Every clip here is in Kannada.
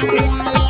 Thank.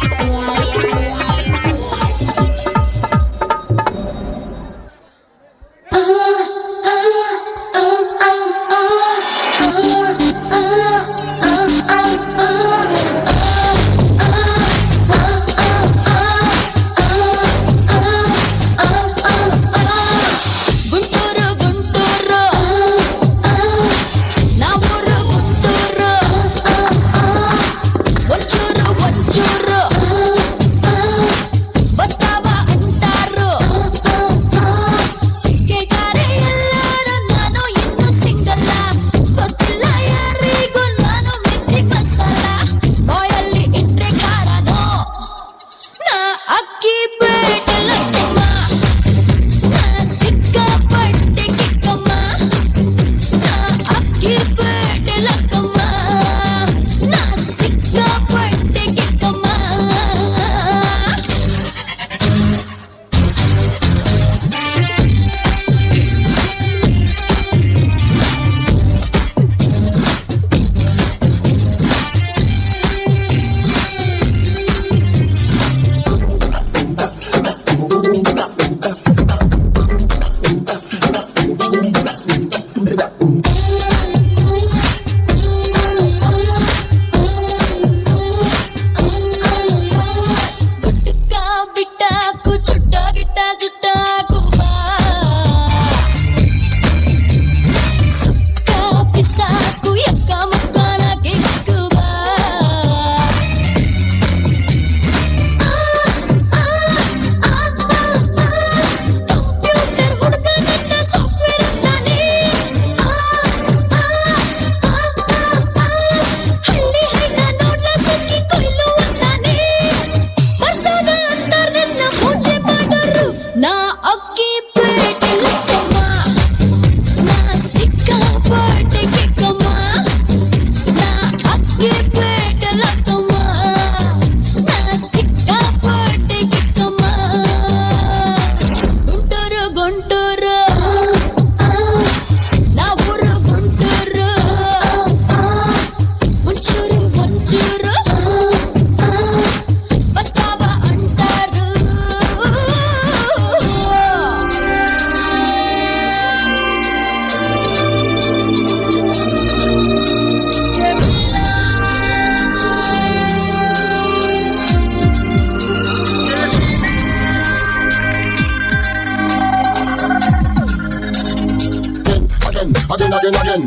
again, again,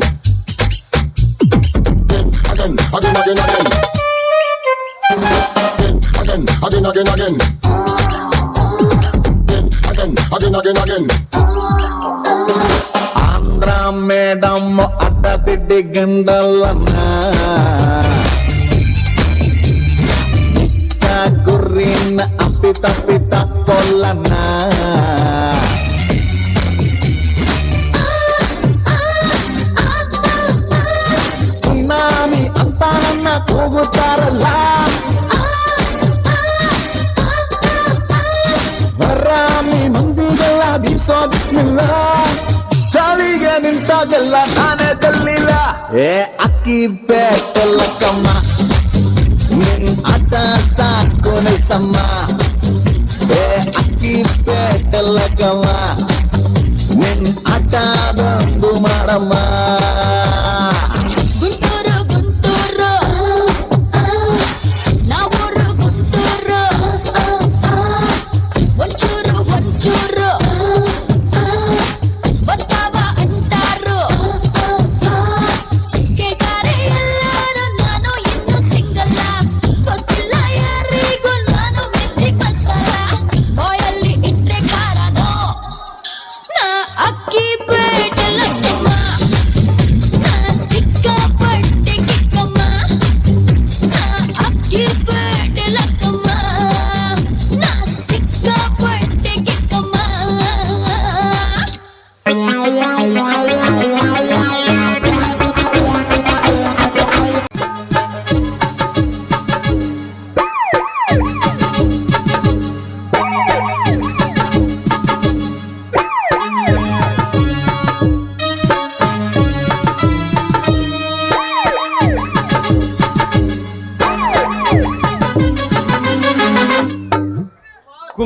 again. Again, again, again, again, again. Again, again, again, again, again. Again, again, again, again. Andhra madam అడ్డదిడ్డి గిందలన్నా గుర్రిన్న అప్పిత పిత కొల్లన్నా ಇಂಥದೆಲ್ಲ ನಾನೇ ತಲ್ಲಿಲ್ಲ. ಏ, ಅಕ್ಕಿ ಬೇಕಲ್ಲಕ್ಕಮ್ಮ ನಿನ್ ಆಟ ಸಾಕು ನಿಲ್ಸಮ್ಮ. ಏ, ಅಕ್ಕಿ ಬೇಕಲ್ಲಕ್ಕಮ್ಮ ನಿನ್ ಆಟ ಬಂದು ಮಾಡಮ್ಮ.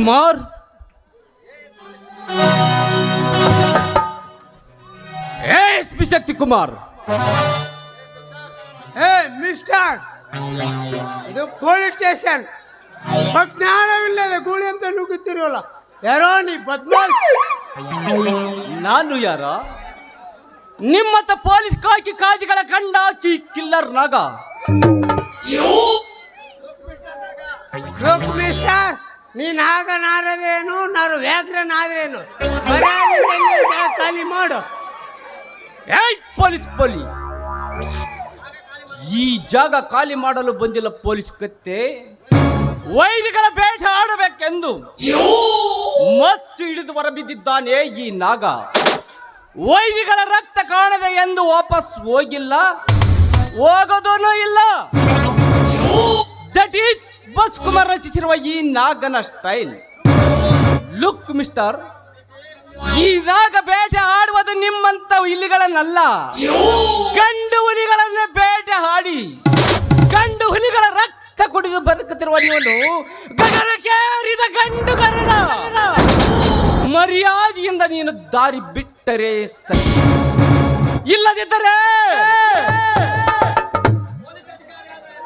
ಕುಮಾರ್ ಏ ಎಸ್ ಪಿ ಶಕ್ತಿ ಕುಮಾರ್ ಏ ಮಿಸ್ಟರ್ ಇದು ಪೊಲೀಸ್ ಸ್ಟೇಷನ್ ಜ್ಞಾನವಿಲ್ಲದೆ ಗೂಳಿ ಅಂತ ನುಗ್ಗುತ್ತಿರೋಲ್ಲ. ಯಾರೋ ನೀ ಬದ್ಮಾಶ್ ನಾನು ಯಾರ? ನಿಮ್ಮತ್ತ ಪೊಲೀಸ್ ಕಾಕಿ ಕಾದಿಗಳ ಕಂಡ ಚಿ ಕಿಲ್ಲರ್ ನಾಗ. ಮಿಸ್ಟರ್ ನೀನ್ ಆಗ ನಾರದ್ರೇನು ನಾನು ವ್ಯಾಘ್ರನಾದ್ರೇನು ಖಾಲಿ ಮಾಡು. ಏಯ್, ಪೊಲೀಸ್ ಪೊಲಿ. ಈ ಜಾಗ ಖಾಲಿ ಮಾಡಲು ಬಂದಿಲ್ಲ ಪೊಲೀಸ್ ಕತ್ತೆ. ವೈದ್ಯಗಳ ಬೇಟ ಆಡಬೇಕೆಂದು ಮಚ್ಚು ಹಿಡಿದು ಹೊರಬಿದ್ದಿದ್ದಾನೆ ಈ ನಾಗ. ವೈದ್ಯಗಳ ರಕ್ತ ಕಾಣದೆ ಎಂದು ವಾಪಸ್ ಹೋಗಿಲ್ಲ. ಹೋಗೋದೂ ಇಲ್ಲ. ದಟ್ ಈಸ್ ಬಸ್ ಕುಮಾರ್ ರಚಿಸಿರುವ ಈ ನಾಗನ ಸ್ಟೈಲ್ ಲುಕ್ ಮಿಸ್ಟರ್ ಈ ನಾಗ ಬೇಟೆ ಆಡುವುದು ನಿಮ್ಮಂತ ಇಲಿಗಳನ್ನಲ್ಲ ಗಂಡು ಹುಲಿಗಳನ್ನ ಬೇಟೆ ಹಾಡಿ ಗಂಡು ಹುಲಿಗಳ ರಕ್ತ ಕುಡಿದು ಬದುಕುತ್ತಿರುವ ನೀವು ಗಗನಕ್ಕೇರಿದ ಗಂಡು ಗರುಡ. ಮರ್ಯಾದೆಯಿಂದ ನೀನು ದಾರಿ ಬಿಟ್ಟರೆ ಸರಿ. ಇಲ್ಲದಿದ್ದರೆ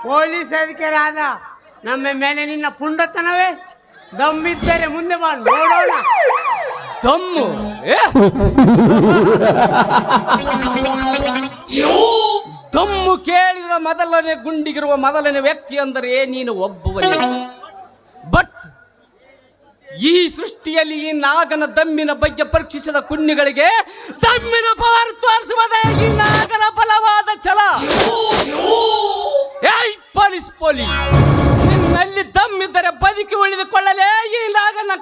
ಪೊಲೀಸ್ ಅಧಿಕಾರಿ ಆದ ನಮ್ಮ ಮೇಲೆ ನಿನ್ನ ಪುಂಡತನವೇ? ದಮ್ಮಿದ್ದರೆ ಮುಂದೆ ಬಾ, ನೋಡೋಣ. ದಮ್ಮು? ದಮ್ಮು ಕೇಳಿದ ಮೊದಲನೇ ಗುಂಡಿಗಿರುವ ಮೊದಲನೇ ವ್ಯಕ್ತಿ ಅಂದರೆ ನೀನು ಒಬ್ಬವ ಬಟ್ ಈ ಸೃಷ್ಟಿಯಲ್ಲಿ ಈ ನಾಗನ ದಮ್ಮಿನ ಬಗ್ಗೆ ಪರೀಕ್ಷಿಸಿದ ಕುಣ್ಣಿಗಳಿಗೆ ದಮ್ಮಿನ ಪವರ್ ತೋರಿಸುವುದೇ ಈ ನಾಗನ ಬಲವಾದ ಛಲ. ಏಯ್ ಪೊಲೀಸ್ ಪೊಲಿ ನಿನ್ನಲ್ಲಿ ದಮ್ಮಿದ್ದರೆ ಬದುಕಿ ಉಳಿದುಕೊಳ್ಳಲೇ ಈ ನಾಗನ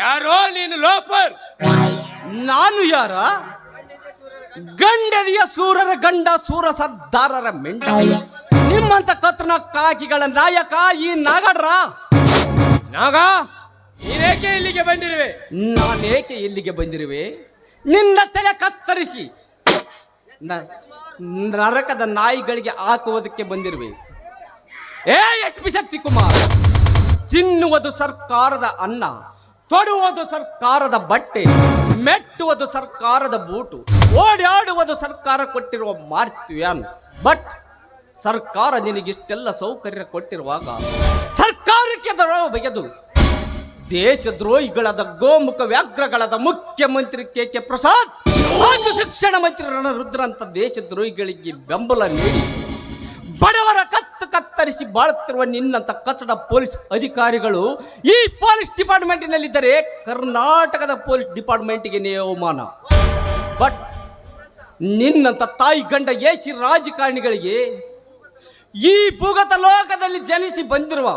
ಯಾರೋ ನೀನು ಲೋಪರ್? ನಾನು ಯಾರ? ಗಂಡರಿಯ ಸೂರರ ಗಂಡ ಸೂರ ಸದ್ದಾರರ ಮೆಂಡ. ನಿಮ್ಮಂತ ಕತ್ರನ ಕಾಕಿಗಳ ನಾಯಕ ಈ ನಾಗಡ್ರ? ನಾಗ, ನೀನೇಕೆ ಇಲ್ಲಿಗೆ ಬಂದಿರುವೆ? ನಾನೇಕೆ ಇಲ್ಲಿಗೆ ಬಂದಿರುವೆ? ನಿನ್ನ ತಲೆ ಕತ್ತರಿಸಿ. ನರಕದ ನಾಯಿಗಳಿಗೆ ಹಾಕುವುದಕ್ಕೆ ಬಂದಿರುವೆ. ಏ ಎಸ್ ಪಿ ಶಕ್ತಿ ಕುಮಾರ್ ತಿನ್ನುವುದು ಸರ್ಕಾರದ ಅನ್ನ. ತೊಡುವುದು ಸರ್ಕಾರದ ಬಟ್ಟೆ, ಮೆಟ್ಟುವುದು ಸರ್ಕಾರದ ಬೂಟು, ಓಡಾಡುವುದು ಸರ್ಕಾರ ಕೊಟ್ಟಿರುವ ಮಾರ್ತ್ವ್ಯಾನ್ ಬಟ್ ಸರ್ಕಾರ ನಿನಗಿಷ್ಟೆಲ್ಲ ಸೌಕರ್ಯ ಕೊಟ್ಟಿರುವಾಗ ಸರ್ಕಾರಕ್ಕೆ ದರ ಬಗೆದು ದೇಶದ್ರೋಹಿಗಳಾದ ಗೋಮುಖ ವ್ಯಾಘ್ರಗಳಾದ ಮುಖ್ಯಮಂತ್ರಿ ಕೆ ಕೆ ಪ್ರಸಾದ್ ಹಾಗೂ ಶಿಕ್ಷಣ ಮಂತ್ರಿ ರಣರುದ್ರಂತ ದೇಶದ್ರೋಹಿಗಳಿಗೆ ಬೆಂಬಲ ನೀಡಿ ಕತ್ತರಿಸಿ ಬಾಳುತ್ತಿರುವ ನಿನ್ನಂತ ಕಚ್ಚಡ ಪೊಲೀಸ್ ಅಧಿಕಾರಿಗಳು ಈ ಪೊಲೀಸ್ ಡಿಪಾರ್ಟ್ಮೆಂಟಿನಲ್ಲಿದ್ದರೆ ಕರ್ನಾಟಕದ ಪೊಲೀಸ್ ಡಿಪಾರ್ಟ್ಮೆಂಟ್ಗೆ ಅವಮಾನ. ಬಟ್ ನಿನ್ನಂತ ತಾಯಿ ಗಂಡ ಏಸಿ ರಾಜಕಾರಣಿಗಳಿಗೆ ಈ ಭೂಗತ ಲೋಕದಲ್ಲಿ ಜನಿಸಿ ಬಂದಿರುವ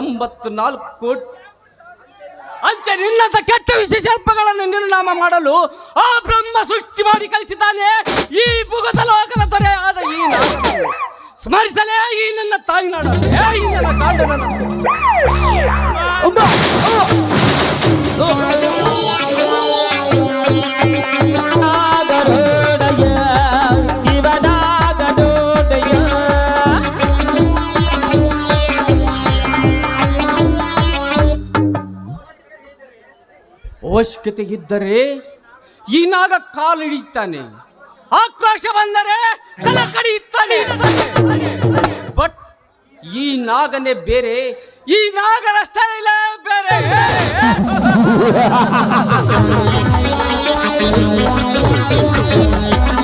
ಎಂಬತ್ತು ನಾಲ್ಕು ಕೋಟಿ ಅಂಚೆ ನಿನ್ನಂತ ಕೆಟ್ಟ ವಿಶೇಷಗಳನ್ನು ನಿರ್ನಾಮ ಮಾಡಲು ಆ ಬ್ರಹ್ಮ ಸೃಷ್ಟಿ ಮಾಡಿ ಕಳಿಸಿದ್ದಾನೆ. ಈ ಭೂಗತ ಲೋಕದ ದೊರೆ ಆದ ಈ ಸ್ಮರಿಸಲೇ ಈ ನನ್ನ ತಾಯಿ ಈ ನನ್ನ ಶಿವನಾಗರೋಡಯ ಅವಶ್ಯಕತೆ ಇದ್ದರೆ ಈ ನಾಗ ಕಾಲಿಡಿತಾನೆ ಆಕ್ರೋಶ ಬಂದರೆ ತಲೆ ಬಟ್ ಈ ನಾಗನೇ ಬೇರೆ ಈ ನಾಗರ ಸ್ಟೈಲೇ ಬೇರೆ.